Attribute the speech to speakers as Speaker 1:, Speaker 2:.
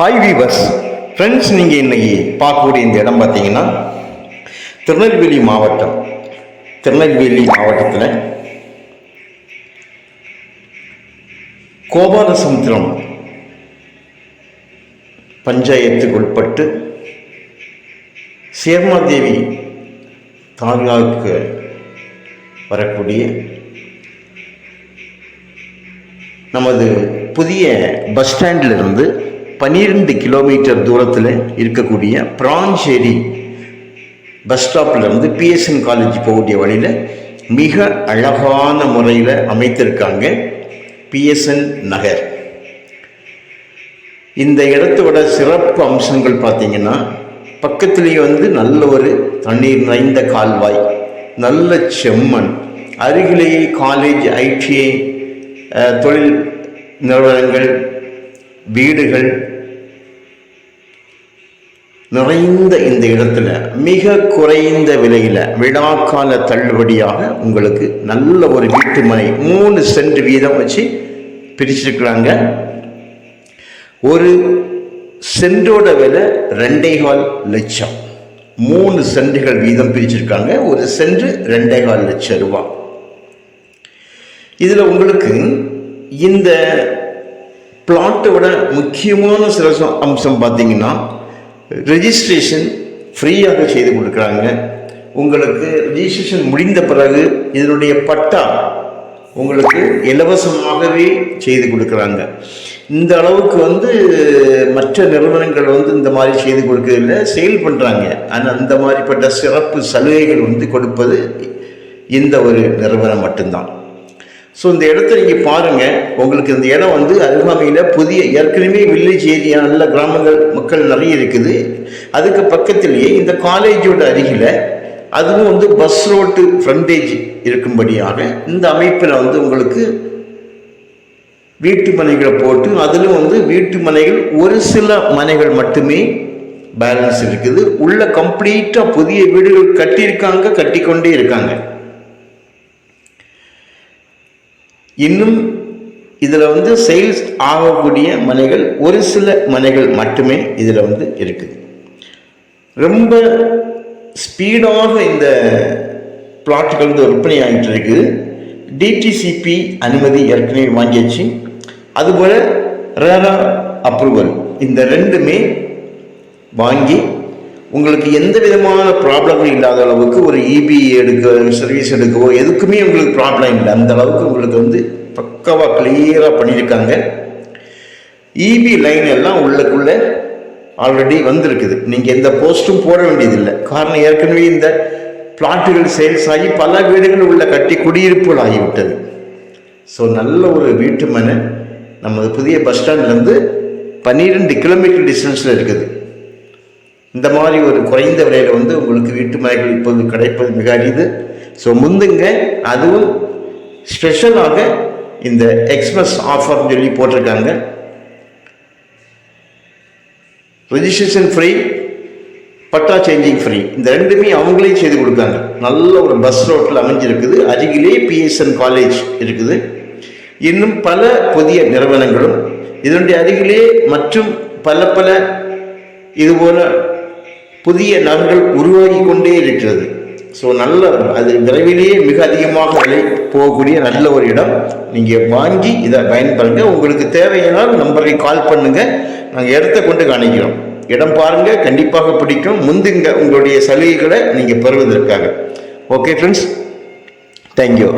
Speaker 1: Hi viewers friends நீங்கள் இன்னைக்கு பார்க்கக்கூடிய இந்த இடம் பார்த்தீங்கன்னா திருநெல்வேலி மாவட்டம். திருநெல்வேலி மாவட்டத்தில் கோபாலசமுத்திரம் பஞ்சாயத்துக்கு உட்பட்டு சேர்மாதேவி தாலுகாவுக்கு வரக்கூடிய நமது புதிய பஸ் ஸ்டாண்டில் இருந்து பன்னிரெண்டு கிலோமீட்டர் தூரத்தில் இருக்கக்கூடிய பிராஞ்சேரி பஸ் ஸ்டாப்பில் இருந்து பிஎஸ்என் காலேஜ் போகக்கூடிய வழியில் மிக அழகான முறையில் அமைத்திருக்காங்க பிஎஸ்என் நகர். இந்த இடத்தோட சிறப்பு அம்சங்கள் பார்த்தீங்கன்னா பக்கத்துலேயே வந்து நல்ல ஒரு தண்ணீர் நிறைந்த கால்வாய் நல்ல செம்மண் அருகிலேயே காலேஜ் ஐடிஐ தொழில் நிறுவனங்கள் வீடுகள் நிறைந்த இந்த இடத்துல மிக குறைந்த விலையில் விழாக்கால தள்ளுபடியாக உங்களுக்கு நல்ல ஒரு வீட்டு மனை மூணு சென்ட் வீதம் வச்சு பிரிச்சிருக்கிறாங்க. ஒரு சென்டோட விலை ரெண்டே கால் லட்சம். மூணு சென்டுகள் வீதம் பிரிச்சிருக்காங்க. ஒரு சென்ட் ரெண்டே கால் லட்சம் ரூபா இதில் உங்களுக்கு இந்த பிளாட்டோட முக்கியமான சில அம்சம் பார்த்தீங்கன்னா ரெஜிஸ்ட்ரேஷன் ஃப்ரீயாக செய்து கொடுக்குறாங்க. உங்களுக்கு ரெஜிஸ்ட்ரேஷன் முடிந்த பிறகு இதனுடைய பட்டா உங்களுக்கு இலவசமாகவே செய்து கொடுக்குறாங்க. இந்த அளவுக்கு வந்து மற்ற நிறுவனங்கள் வந்து இந்த மாதிரி செய்து கொடுக்கறதில்ல சேல் பண்ணுறாங்க ஆனால் அந்த மாதிரிப்பட்ட சிறப்பு சலுகைகள் வந்து கொடுப்பது இந்த ஒரு நிறுவனம் மட்டும்தான். ஸோ இந்த இடத்த நீங்கள் பாருங்கள் உங்களுக்கு இந்த இடம் வந்து அருகாமையில் புதிய ஏற்கனவே வில்லேஜ் ஏரியா நல்ல கிராமங்கள் மக்கள் நிறைய இருக்குது. அதுக்கு பக்கத்திலேயே இந்த காலேஜோட அருகில் அதுவும் வந்து பஸ் ரோட்டு ஃப்ரண்டேஜ் இருக்கும்படியாக இந்த அமைப்பில் வந்து உங்களுக்கு வீட்டு மனைகளை போட்டு அதிலும் வந்து வீட்டு மனைகள் ஒரு சில மனைகள் மட்டுமே பேலன்ஸ் இருக்குது. உள்ள கம்ப்ளீட்டாக புதிய வீடுகள் கட்டியிருக்காங்க கட்டிக்கொண்டே இருக்காங்க. இன்னும் இதில் வந்து சேல்ஸ் ஆகக்கூடிய மனைகள் ஒரு சில மனைகள் மட்டுமே இதில் வந்து இருக்குது ரொம்ப ஸ்பீடாக இந்த பிளாட்டுகள் வந்து விற்பனை ஆகிட்டு இருக்குது டிடிசிபி அனுமதி ஏற்கனவே வாங்கியாச்சு. அதுபோல் ரேரா அப்ரூவல் இந்த ரெண்டுமே வாங்கி உங்களுக்கு எந்த விதமான ப்ராப்ளமும் இல்லாத அளவுக்கு ஒரு இபி எடுக்க சர்வீஸ் எடுக்கவோ எதுக்குமே உங்களுக்கு ப்ராப்ளம் இல்லை. அந்த அளவுக்கு உங்களுக்கு வந்து பக்காவாக கிளியராக பண்ணியிருக்காங்க. இபி லைன் எல்லாம் உள்ளக்குள்ளே ஆல்ரெடி வந்திருக்குது. நீங்கள் எந்த போஸ்ட்டும் போட வேண்டியதில்லை. காரணம் ஏற்கனவே இந்த பிளாட்டுகள் சேல்ஸ் ஆகி பல வீடுகள் உள்ள கட்டி குடியிருப்புகள் ஆகிவிட்டது. ஸோ நல்ல ஒரு வீட்டு மனை நமது புதிய பஸ் ஸ்டாண்ட்லேருந்து பன்னிரெண்டு கிலோமீட்டர் டிஸ்டன்ஸில் இருக்குது. இந்த மாதிரி ஒரு குறைந்த விலையில் வந்து உங்களுக்கு வீட்டு மனைகள் இப்போது கிடைப்பது மிக அரிது. ஸோ முந்துங்க அதுவும் ஸ்பெஷலாக இந்த எக்ஸ்பிரஸ் ஆஃபர்னு சொல்லி போட்டிருக்காங்க. Registration free patta changing free இந்த ரெண்டுமே அவங்களே செய்து கொடுக்காங்க. நல்ல ஒரு பஸ் ரோட்டில் அமைஞ்சிருக்குது. அருகிலே பிஎஸ்என் காலேஜ் இருக்குது. இன்னும் பல புதிய நிறுவனங்களும் இதனுடைய அருகிலே மற்றும் பல பல இதுபோல புதிய நகர்கள் உருவாகி கொண்டே இருக்கிறது. ஸோ நல்ல அது விரைவிலேயே மிக அதிகமாக விலை போகக்கூடிய நல்ல ஒரு இடம். நீங்கள் வாங்கி இதை பயன்படுங்க. உங்களுக்கு தேவையானால் நம்பரை கால் பண்ணுங்கள் நாங்கள் இடத்த கொண்டு காணிக்கிறோம். இடம் பாருங்கள் கண்டிப்பாக பிடிக்கும். முந்துங்க உங்களுடைய சலுகைகளை நீங்கள் பெறுவதற்காக. Okay friends thank you